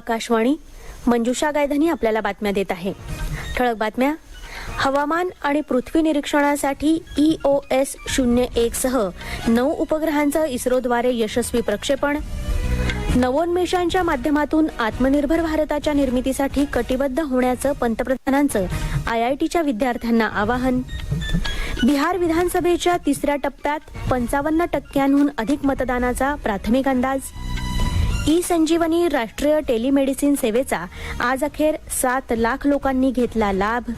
आकाशवाणी मंजुषा गायधनी आपल्याला बातम्या देत आहे. ठळक बातम्या. हवामान आणि पृथ्वी निरीक्षणासाठी ई ओ एस शून्य एक सह नऊ उपग्रहांचं इस्रोद्वारे यशस्वी प्रक्षेपण. नवोन्मेषांच्या माध्यमातून आत्मनिर्भर भारताच्या निर्मितीसाठी कटिबद्ध होण्याचं पंतप्रधानांचं आयआयटीच्या विद्यार्थ्यांना आवाहन. बिहार विधानसभेच्या तिसऱ्या टप्प्यात पंचावन्न टक्क्यांहून अधिक मतदानाचा प्राथमिक अंदाज. ई संजीवनी राष्ट्रीय टेलिमेडिसिन सेवेचा आज अखेर सात लाख लोकांनी घेतला लाभ.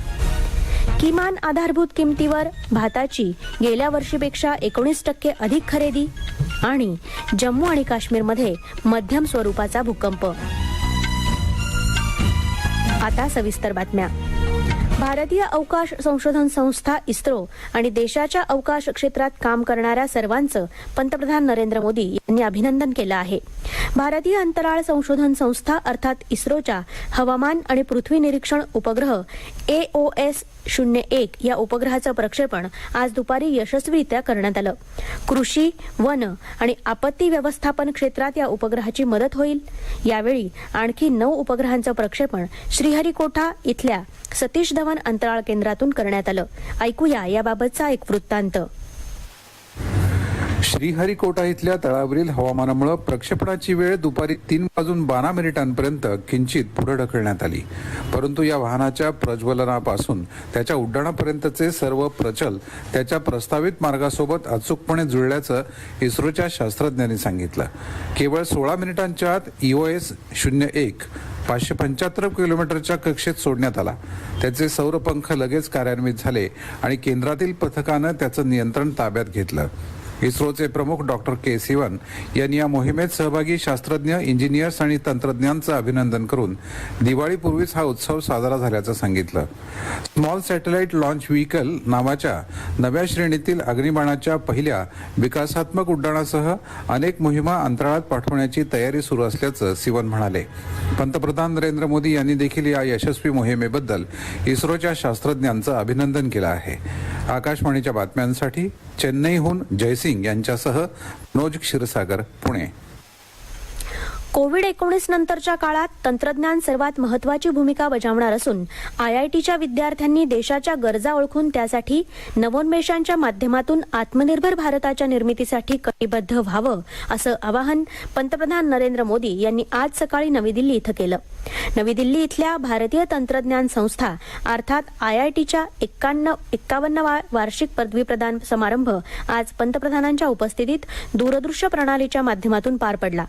किमान आधारभूत किमतीवर भाताची गेल्या वर्षीपेक्षा एकोणीस टक्के अधिक खरेदी आणि जम्मू आणि काश्मीरमध्ये मध्यम स्वरूपाचा भूकंप. आता सविस्तर बातम्या. भारतीय अवकाश संशोधन संस्था इस्रो आणि देशाच्या अवकाश क्षेत्रात काम करणाऱ्या सर्वांचं पंतप्रधान नरेंद्र मोदी यांनी अभिनंदन केलं आहे. भारतीय अंतराळ संशोधन संस्था अर्थात इस्रोच्या हवामान आणि पृथ्वी निरीक्षण उपग्रह ए ओ एस शून्य एक या उपग्रहाचं प्रक्षेपण आज दुपारी यशस्वीरित्या करण्यात आलं. कृषी वन आणि आपत्ती व्यवस्थापन क्षेत्रात या उपग्रहाची मदत होईल. यावेळी आणखी नऊ उपग्रहांचं प्रक्षेपण श्रीहरिकोठा इथल्या सतीश धवन अंतराळ केंद्रातून करण्यात आलं. ऐकूया याबाबतचा एक वृत्तांत. श्रीहरिकोटा इथल्या तळावरील हवामानामुळे प्रक्षेपणाची वेळ दुपारी तीन वाजून बारा मिनिटांपर्यंत किंचित पुढे ढकलण्यात आली. परंतु या वाहनाच्या प्रज्वलनापासून त्याच्या उड्डाणापर्यंतचे सर्व प्रचल त्याच्या प्रस्तावित मार्गासोबत अचूकपणे जुळल्याचं इस्रोच्या शास्त्रज्ञांनी सांगितलं. केवळ सोळा मिनिटांच्या आत ईओएस शून्य एक पाचशे पंच्याहत्तर किलोमीटरच्या कक्षेत सोडण्यात आला. त्याचे सौरपंख लगेच कार्यान्वित झाले आणि केंद्रातील पथकानं त्याचं नियंत्रण ताब्यात घेतलं. इस्रोचे प्रमुख डॉक्टर के सिवन यांनी या मोहिमेत सहभागी शास्त्रज्ञ इंजिनियर्स आणि तंत्रज्ञांचं अभिनंदन करून दिवाळीपूर्वीच हा उत्सव साजरा झाल्याचं सांगितलं. स्मॉल सॅटेलाइट लॉन्च व्हीकल नावाच्या नव्या श्रेणीतील अग्निबाणाच्या पहिल्या विकासात्मक उड्डाणासह अनेक मोहिमा अंतराळात पाठवण्याची तयारी सुरू असल्याचं सिवन म्हणाले. पंतप्रधान नरेंद्र मोदी यांनी देखील या यशस्वी मोहिमेबद्दल इस्रोच्या शास्त्रज्ञांचं अभिनंदन केलं आहे. आकाशवाणीच्या बातम्यांसाठी चेन्नईहून जयसिंग यांच्यासह मनोज क्षीरसागर पुणे. कोविड एकोणीस नंतरच्या काळात तंत्रज्ञान सर्वात महत्वाची भूमिका बजावणार असून आयआयटीच्या विद्यार्थ्यांनी देशाच्या गरजा ओळखून त्यासाठी नवोन्मेषांच्या माध्यमातून आत्मनिर्भर भारताच्या निर्मितीसाठी कटिबद्ध व्हावं असं आवाहन पंतप्रधान नरेंद्र मोदी यांनी आज सकाळी नवी दिल्ली इथं केलं. नवी दिल्ली इथल्या भारतीय तंत्रज्ञान संस्था अर्थात आयआयटीच्या एक्कावन्न एक्कावन्न वार्षिक पदवी प्रदान समारंभ आज पंतप्रधानांच्या उपस्थितीत दूरदृश्य प्रणालीच्या माध्यमातून पार पडला.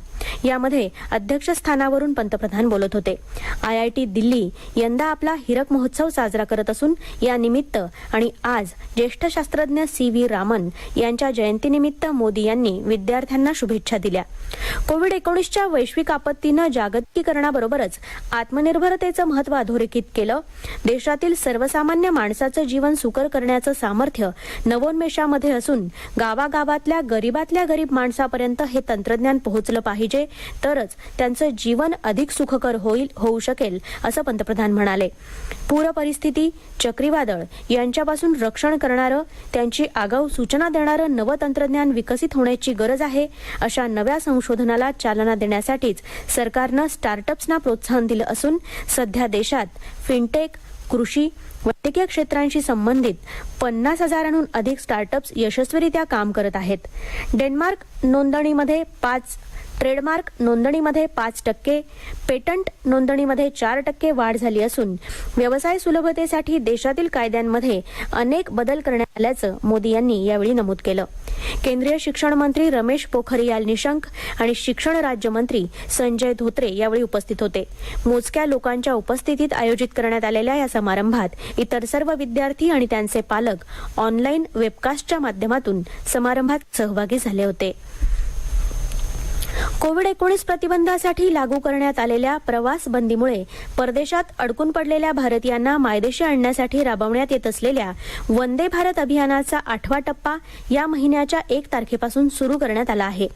यामध्ये अध्यक्षस्थानावरून पंतप्रधान बोलत होते. आयआयटी दिल्ली यंदा आपला हिरक महोत्सव साजरा करत असून या निमित्त आणि आज ज्येष्ठ शास्त्रज्ञ सी व्ही रामन यांच्या जयंतीनिमित्त मोदी यांनी विद्यार्थ्यांना शुभेच्छा दिल्या. कोविड एकोणीसच्या वैश्विक आपत्तीनं जागतिकीकरणाबरोबरच आत्मनिर्भरतेचं महत्त्व अधोरेखित केलं. देशातील सर्वसामान्य माणसाचं जीवन सुकर करण्याचं सामर्थ्य नवोन्मेषामध्ये असून गावागावातल्या गरीबातल्या गरीब माणसापर्यंत हे तंत्रज्ञान पोहोचलं पाहिजे. तर तरच त्यांचं जीवन अधिक सुखकर होईल होऊ शकेल असं पंतप्रधान म्हणाले. पूर परिस्थिती चक्रीवादळ यांच्यापासून रक्षण करणारं त्यांची आगाऊ सूचना देणारं नवं तंत्रज्ञान विकसित होण्याची गरज आहे अशा नव्या संशोधनाला चालना देण्यासाठीच सरकारनं स्टार्टअप्सना प्रोत्साहन दिलं असून सध्या देशात फिनटेक कृषी वैद्यकीय क्षेत्रांशी संबंधित पन्नास हजारांहून अधिक स्टार्टअप्स यशस्वीरित्या काम करत आहेत. डेन्मार्क नोंदणीमध्ये पाच ट्रेडमार्क नोंदणीमध्ये पाच टक्के पेटंट नोंदणीमध्ये चार टक्के वाढ झाली असून व्यवसाय सुलभतेसाठी देशातील कायद्यांमध्ये अनेक बदल करण्यात आल्याचं मोदी यांनी यावेळी नमूद केलं. केंद्रीय शिक्षण मंत्री रमेश पोखरियाल निशंक आणि शिक्षण राज्यमंत्री संजय धोत्रे यावेळी उपस्थित होते. मोजक्या लोकांच्या उपस्थितीत आयोजित करण्यात आलेल्या या समारंभात इतर सर्व विद्यार्थी आणि त्यांचे पालक ऑनलाईन वेबकास्टच्या माध्यमातून समारंभात सहभागी झाले होते. कोविड एकोणीस प्रतिबंधासाठी लागू करण्यात आलेल्या प्रवास बंदीमुळे परदेशात अडकून पडलेल्या भारतीयांना मायदेशी आणण्यासाठी राबवण्यात येत असलेल्या वंदे भारत अभियानाचा आठवा टप्पा या महिन्याच्या एक तारखेपासून सुरू करण्यात आला आहे.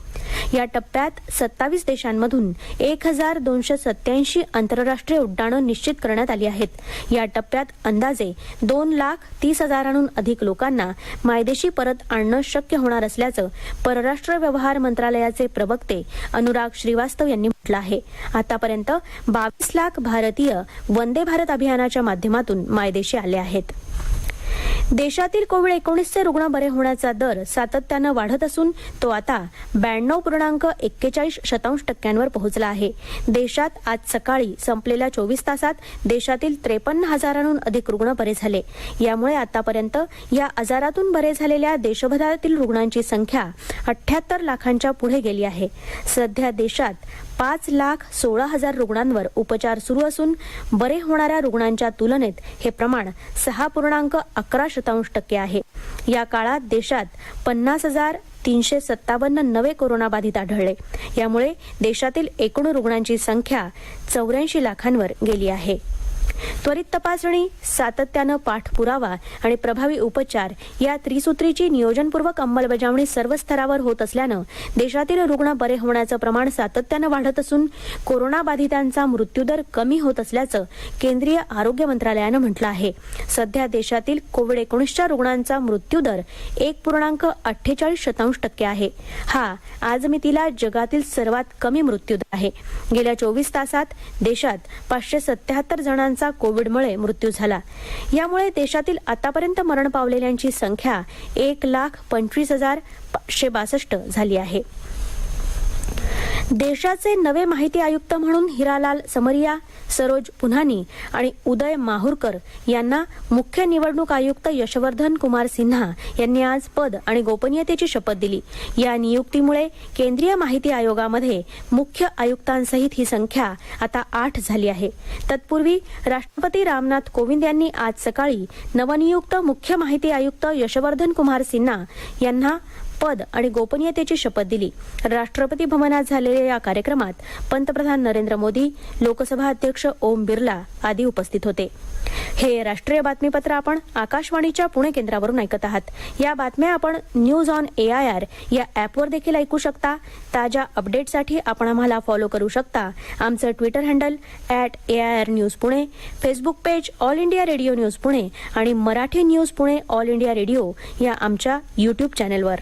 या टप्प्यात सत्तावीस देशांमधून एक हजार दोनशे सत्याऐंशी आंतरराष्ट्रीय उड्डाणं निश्चित करण्यात आली आहेत. या टप्प्यात अंदाजे दोन लाख तीस हजारांहून अधिक लोकांना मायदेशी परत आणणं शक्य होणार असल्याचं परराष्ट्र व्यवहार मंत्रालयाचे प्रवक्ते अनुराग श्रीवास्तव यांनी म्हटलं आहे. आतापर्यंत बावीस लाख भारतीय वंदे भारत अभियानाच्या माध्यमातून मायदेशी आले आहेत. देशातील कोविड एकोणीसचे रुग्ण बरे होण्याचा दर सातत्यानं वाढत असून तो आता ब्याण्णव पूर्णांक एक्केचाळीस शतांश टक्क्यांवर पोहोचला आहे. देशात आज सकाळी संपलेल्या चोवीस तासात देशातील त्रेपन्न हजारांहून अधिक रुग्ण बरे झाले. यामुळे आतापर्यंत या आजारातून बरे झालेल्या देशभरातील रुग्णांची संख्या अठ्याहत्तर लाखांच्या पुढे गेली आहे. सध्या देशात पाच लाख सोळा हजार रुग्णांवर उपचार सुरू असून बरे होणाऱ्या रुग्णांच्या तुलनेत हे प्रमाण सहा पूर्णांक अकरा शतांश टक्के आहे. या काळात देशात पन्नास हजार तीनशे सत्तावन्न नवे कोरोनाबाधित आढळले. यामुळे देशातील एकूण रुग्णांची संख्या चौऱ्याऐंशी लाखांवर गेली आहे. त्वरित तपासणी सातत्यानं पाठपुरावा आणि प्रभावी उपचार या त्रिसूत्रीची नियोजनपूर्वक अंमलबजावणी सर्व स्तरावर होत असल्यानं देशातील रुग्ण बरे होण्याचं प्रमाण सातत्यानं वाढत असून कोरोनाबाधितांचा मृत्यूदर कमी होत असल्याचं केंद्रीय आरोग्य मंत्रालयानं म्हटलं आहे. सध्या देशातील कोविड एकोणीसच्या रुग्णांचा मृत्यूदर एक पूर्णांक अठ्ठेचाळीस शतांश टक्के आहे. हा आजमितीला जगातील सर्वात कमी मृत्यूदर आहे. गेल्या चोवीस तासात देशात पाचशे सत्याहत्तर जणांचा कोविडमुळे मृत्यू झाला. यामुळे देशातील आतापर्यंत मरण पावलेल्यांची संख्या एक लाख पंचवीस हजार पाचशे बासष्ट झाली आहे. देशाचे नवे माहिती आयुक्त म्हणून हिरालाल समरिया सरोज पुन्हानी आणि उदय माहूरकर यांना मुख्य निवडणूक आयुक्त यशवर्धन कुमार सिन्हा यांनी आज पद आणि गोपनीयतेची शपथ दिली. या नियुक्तीमुळे केंद्रीय माहिती आयोगामध्ये मुख्य आयुक्तांसहित ही संख्या आता आठ झाली आहे. तत्पूर्वी राष्ट्रपती रामनाथ कोविंद यांनी आज सकाळी नवनियुक्त मुख्य माहिती आयुक्त यशवर्धन कुमार सिन्हा यांना पद आणि गोपनीयतेची शपथ दिली. राष्ट्रपती भवनात झालेल्या या कार्यक्रमात पंतप्रधान नरेंद्र मोदी लोकसभा अध्यक्ष ओम बिर्ला आदी उपस्थित होते. हे राष्ट्रीय बातमीपत्र आपण आकाशवाणीच्या पुणे केंद्रावरून ऐकत आहात. या बातम्या आपण news on A I R या ॲपवर देखील ऐकू शकता. ताज्या अपडेटसाठी आपण आम्हाला फॉलो करू शकता. आमचं Twitter handle at A I R news Pune Facebook page all India radio news Pune आणि Marathi news Pune all India radio या आमच्या यूट्यूब चॅनेलवर.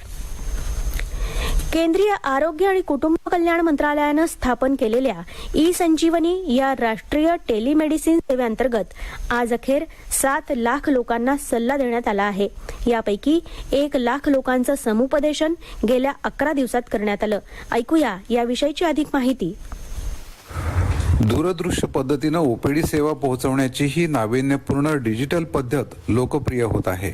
केंद्रीय आरोग्य आणि कुटुंब कल्याण मंत्रालयानं स्थापन केलेल्या ई संजीवनी या राष्ट्रीय टेलिमेडिसिन सेवेअंतर्गत आज अखेर सात लाख लोकांना सल्ला देण्यात आला आहे. यापैकी एक लाख लोकांचं समुपदेशन गेल्या अकरा दिवसात करण्यात आलं. ऐकूया याविषयीची अधिक माहिती. दूरदृश्य पद्धतीनं ओपीडी सेवा पोहोचवण्याची ही नाविन्यपूर्ण डिजिटल पद्धत लोकप्रिय होत आहे.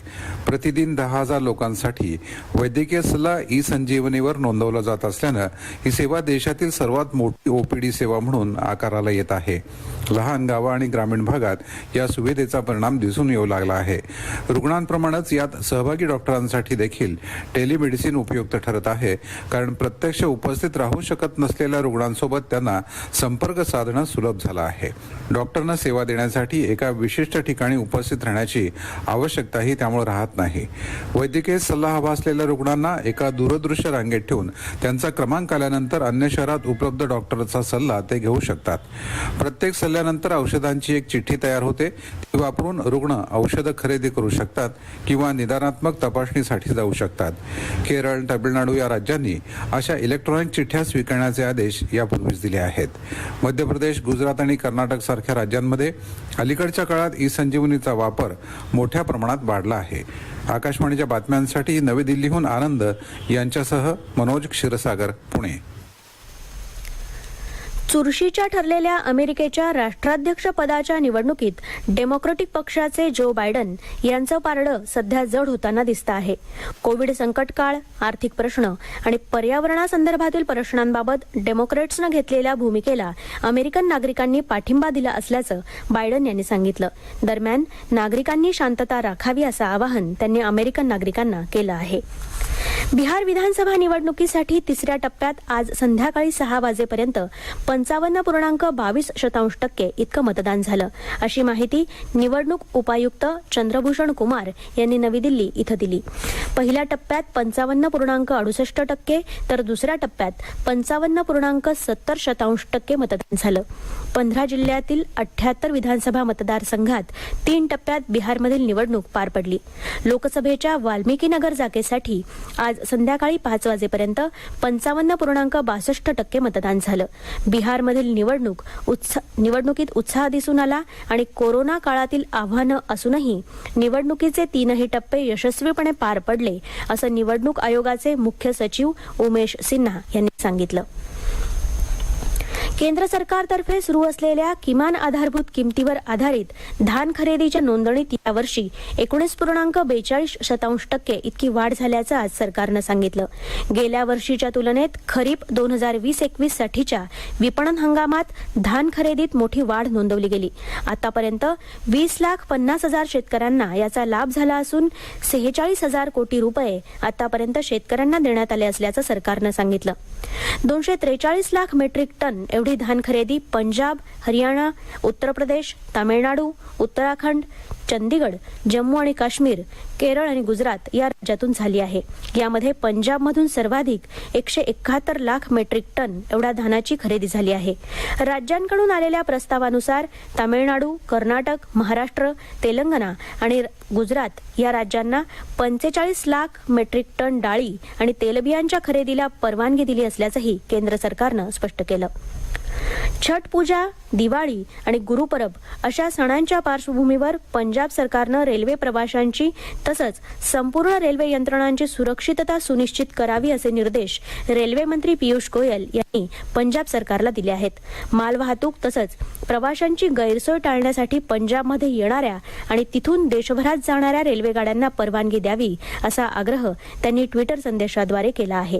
प्रतिदिन दहा हजार लोकांसाठी वैद्यकीय सल्ला ई संजीवनीवर नोंदवला जात असल्यानं ही सेवा देशातील सर्वात मोठी ओपीडी सेवा म्हणून आकाराला येत आहे. लहान गावं आणि ग्रामीण भागात या सुविधेचा परिणाम दिसून येऊ लागला आहे. रुग्णांप्रमाणेच यात सहभागी डॉक्टरांसाठी देखील टेलिमेडिसिन उपयुक्त ठरत आहे. कारण प्रत्यक्ष उपस्थित राहू शकत नसलेल्या रुग्णांसोबत त्यांना संपर्क साधणं सुलभ झालं आहे. डॉक्टरना सेवा देण्यासाठी एका विशिष्ट ठिकाणी उपस्थित राहण्याची आवश्यकताही त्यामुळे राहत नाही. वैद्यकीय सल्ला हवा असलेल्या रुग्णांना एका दूरदृश्य रांगेत ठेवून त्यांचा क्रमांक आल्यानंतर अन्य शहरात उपलब्ध डॉक्टरचा सल्ला ते घेऊ शकतात. प्रत्येक सल्ल्यानंतर औषधांची एक चिठ्ठी तयार होते. वापरून रुग्ण औषधं खरेदी करू शकतात किंवा निदानात्मक तपासणीसाठी जाऊ शकतात. केरळ तामिळनाडू या राज्यांनी अशा इलेक्ट्रॉनिक चिठ्ठ्या स्वीकारण्याचे आदेश यापूर्वीच दिले आहेत. मध्य प्रदेश गुजरात आणि कर्नाटक सारख्या राज्यांमध्ये अलीकडच्या काळात ई संजीवनीचा वापर मोठ्या प्रमाणात वाढला आहे. आकाशवाणीच्या बातम्यांसाठी नवी दिल्लीहून आनंद यांच्यासह मनोज क्षीरसागर पुणे. चुरशीच्या ठरलेल्या अमेरिकेच्या राष्ट्राध्यक्ष पदाच्या निवडणुकीत डेमोक्रेटिक पक्षाचे जो बायडन यांचं पारडं सध्या जड होताना दिसतं आहे. कोविड संकटकाळ आर्थिक प्रश्न आणि पर्यावरणासंदर्भातील प्रश्नांबाबत डेमोक्रेट्सनं घेतलेल्या भूमिकेला अमेरिकन नागरिकांनी पाठिंबा दिला असल्याचं बायडन यांनी सांगितलं. दरम्यान नागरिकांनी शांतता राखावी असं आवाहन त्यांनी अमेरिकन नागरिकांना केलं आहे. बिहार विधानसभा निवडणुकीसाठी तिसऱ्या टप्प्यात आज संध्याकाळी सहा वाजेपर्यंत पंचावन्न पूर्णांक बावीस शतांश टक्के इतकं मतदान झालं. अशी माहिती निवडणूक उपायुक्त चंद्रभूषण कुमार यांनी नवी दिल्ली इथं दिली. पहिल्या टप्प्यात पंचावन्न पूर्णांक अडुसष्ट टक्के तर दुसऱ्या टप्प्यात पंचावन्न पूर्णांक सत्तर शतांश टक्के मतदान झालं. पंधरा जिल्ह्यातील अठ्याहत्तर विधानसभा मतदारसंघात तीन टप्प्यात बिहारमधील निवडणूक पार पडली. लोकसभेच्या वाल्मिकी नगर जागेसाठी आज संध्याकाळी पाच वाजेपर्यंत पंचावन्न पूर्णांक बासष्ट टक्के मतदान झालं. बिहारमधील निवडणूक उत्स निवडणुकीत उत्साह दिसून आला आणि कोरोना काळातील आव्हानं असूनही निवडणुकीचे तीनही टप्पे यशस्वीपणे पार पडले असं निवडणूक आयोगाचे मुख्य सचिव उमेश सिन्हा यांनी सांगितलं. केंद्र सरकारतर्फे सुरू असलेल्या किमान आधारभूत किमतीवर आधारित धान खरेदीच्या नोंदणीत यावर्षी एकोणीस पूर्णांक बेचाळीस शतांश टक्के इतकी वाढ झाल्याचं आज सरकारनं सांगितलं. गेल्या वर्षीच्या तुलनेत खरीप दोन हजार वीस एकवीस साठीच्या विपणन हंगामात धान खरेदीत मोठी वाढ नोंदवली गेली. आतापर्यंत वीस लाख पन्नास हजार शेतकऱ्यांना याचा लाभ झाला असून सेहेचाळीस हजार कोटी रुपये आतापर्यंत शेतकऱ्यांना देण्यात आले असल्याचं सरकारनं सांगितलं. दोनशे त्रेचाळीस लाख मेट्रिक टन एवढी धान खरेदी पंजाब हरियाणा उत्तर प्रदेश तामिळनाडू उत्तराखंड चंदीगड जम्मू आणि काश्मीर केरळ आणि गुजरात या राज्यातून झाली आहे. यामध्ये पंजाबमधून सर्वाधिक एकशे एकाहत्तर लाख मेट्रिक टन एवढ्या धानाची खरेदी झाली आहे. राज्यांकडून आलेल्या प्रस्तावानुसार तामिळनाडू कर्नाटक महाराष्ट्र तेलंगणा आणि गुजरात या राज्यांना पंचेचाळीस लाख मेट्रिक टन डाळी आणि तेलबियांच्या खरेदीला परवानगी दिली असल्याचंही केंद्र सरकारनं स्पष्ट केलं. छठ पूजा दिवाळी आणि गुरुपरब अशा सणांच्या पार्श्वभूमीवर पंजाब सरकारनं रेल्वे प्रवाशांची तसंच संपूर्ण रेल्वे यंत्रणांची सुरक्षितता सुनिश्चित करावी असे निर्देश रेल्वे मंत्री पियुष गोयल यांनी पंजाब सरकारला दिले आहेत. मालवाहतूक तसंच प्रवाशांची गैरसोय टाळण्यासाठी पंजाबमध्ये येणाऱ्या आणि तिथून देशभरात जाणाऱ्या रेल्वेगाड्यांना परवानगी द्यावी असा आग्रह त्यांनी ट्विटर संदेशाद्वारे केला आहे.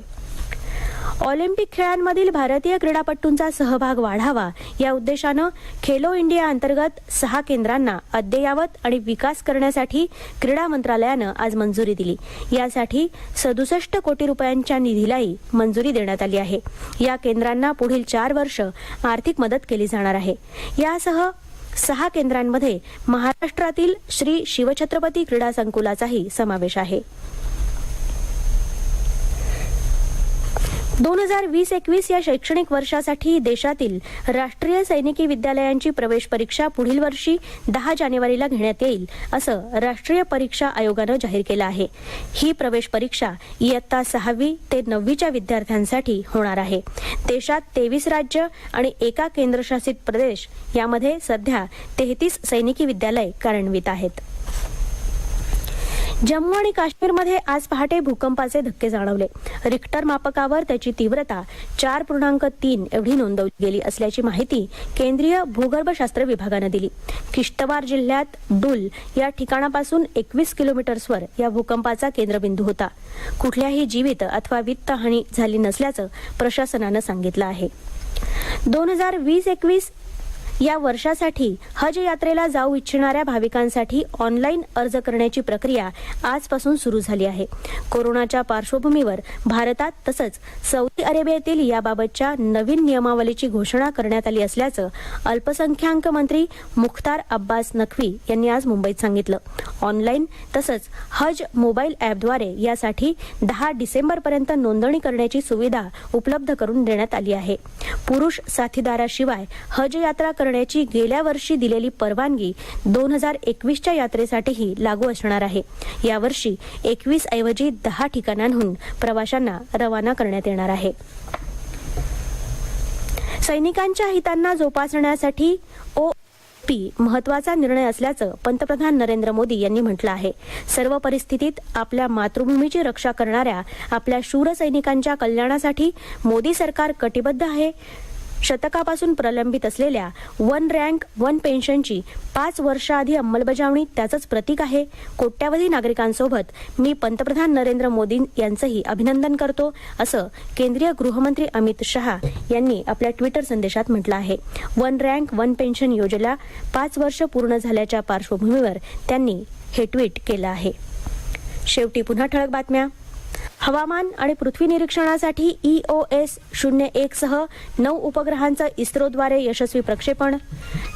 ऑलिम्पिक खेळांमधील भारतीय क्रीडापटूंचा सहभाग वाढावा या उद्देशानं खेलो इंडिया अंतर्गत सहा केंद्रांना अद्ययावत आणि विकास करण्यासाठी क्रीडा मंत्रालयानं आज मंजुरी दिली. यासाठी सदुसष्ट कोटी रुपयांच्या निधीलाही मंजुरी देण्यात आली आहे. या केंद्रांना पुढील चार वर्ष आर्थिक मदत केली जाणार आहे. यासह सहा केंद्रांमध्ये महाराष्ट्रातील श्री शिवछत्रपती क्रीडा संकुलाचाही समावेश आहे. दोन हजार वीस एकवीस या शैक्षणिक वर्षासाठी देशातील राष्ट्रीय सैनिकी विद्यालयांची प्रवेश परीक्षा पुढील वर्षी दहा जानेवारीला घेण्यात येईल असं राष्ट्रीय परीक्षा आयोगानं जाहीर केलं आहे. ही प्रवेश परीक्षा इयत्ता सहावी ते नववीच्या विद्यार्थ्यांसाठी होणार आहे. देशात तेवीस राज्य आणि एका केंद्रशासित प्रदेश यामध्ये सध्या तेहतीस सैनिकी विद्यालय कार्यान्वित आहेत. जम्मू आणि काश्मीरमध्ये आज पहाटे भूकंपाचे धक्के जाणवले. रिक्टर मापकावर त्याची तीव्रता चार पूर्णांक तीन एवढी नोंदवली गेली असल्याची माहिती केंद्रीय भूगर्भशास्त्र विभागानं दिली. किश्तवार जिल्ह्यात डुल या ठिकाणापासून एकवीस किलोमीटर्सवर या भूकंपाचा केंद्रबिंदू होता. कुठल्याही जीवित अथवा वित्तहानी झाली नसल्याचं प्रशासनानं सांगितलं आहे. दोन हजार वीस एकवीस या वर्षासाठी हज यात्रेला जाऊ इच्छिणाऱ्या भाविकांसाठी ऑनलाईन अर्ज करण्याची प्रक्रिया आजपासून सुरू झाली आहे. कोरोनाच्या पार्श्वभूमीवर भारतात तसंच सौदी अरेबियातील याबाबतच्या नवीन नियमावलीची घोषणा करण्यात आली असल्याचं अल्पसंख्याक मंत्री मुख्तार अब्बास नक्वी यांनी आज मुंबईत सांगितलं. ऑनलाईन तसंच हज मोबाईल ॲपद्वारे यासाठी दहा डिसेंबरपर्यंत नोंदणी करण्याची सुविधा उपलब्ध करून देण्यात आली आहे. पुरुष साथीदाराशिवाय हज यात्रा करण्याची गेल्या वर्षी दिलेली परवानगी दोन हजार एकवीसच्या यात्रेसाठीही लागू असणार आहे. यावर्षी एकवीस ऐवजी दहा ठिकाणांहून प्रवाशांना रवाना करण्यात येणार आहे. सैनिकांच्या हितांना जोपासण्यासाठी ओ पी महत्त्वाचा निर्णय असल्याचं पंतप्रधान नरेंद्र मोदी यांनी म्हटलं आहे. सर्व परिस्थितीत आपल्या मातृभूमीची रक्षा करणाऱ्या आपल्या शूर सैनिकांच्या कल्याणासाठी मोदी सरकार कटिबद्ध आहे. शतकापासून प्रलंबित असलेल्या वन रँक वन पेन्शनची पाच वर्षाआधी अंमलबजावणी त्याचंच प्रतीक आहे. कोट्यावधी नागरिकांसोबत मी पंतप्रधान नरेंद्र मोदी यांचंही अभिनंदन करतो असं केंद्रीय गृहमंत्री अमित शहा यांनी आपल्या ट्विटर संदेशात म्हटलं आहे. वन रँक वन पेन्शन योजनेला पाच वर्ष पूर्ण झाल्याच्या पार्श्वभूमीवर त्यांनी हे ट्विट केलं आहे. शेवटी पुन्हा ठळक बातम्या. हवामान आणि पृथ्वी निरीक्षणासाठी ई ओ एस शून्य एक सह नऊ उपग्रहांचं इस्रोद्वारे यशस्वी प्रक्षेपण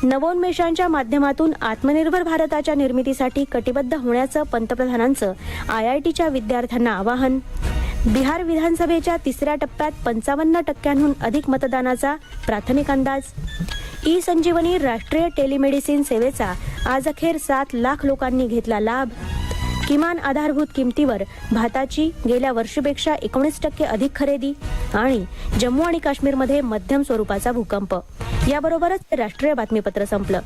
नवोन्मेषांच्या माध्यमातून आत्मनिर्भर भारताच्या निर्मितीसाठी कटिबद्ध होण्याचं पंतप्रधानांचं आय आय टीच्या विद्यार्थ्यांना आवाहन बिहार विधानसभेच्या तिसऱ्या टप्प्यात पंचावन्न टक्क्यांहून अधिक मतदानाचा प्राथमिक अंदाज ई संजीवनी राष्ट्रीय टेलिमेडिसिन सेवेचा आज अखेर सात लाख लोकांनी घेतला लाभ किमान आधारभूत किमतीवर भाताची गेल्या वर्षीपेक्षा एकोणीस टक्के अधिक खरेदी आणि जम्मू आणि काश्मीरमध्ये मध्यम स्वरूपाचा भूकंप. याबरोबरच राष्ट्रीय बातमीपत्र संपलं.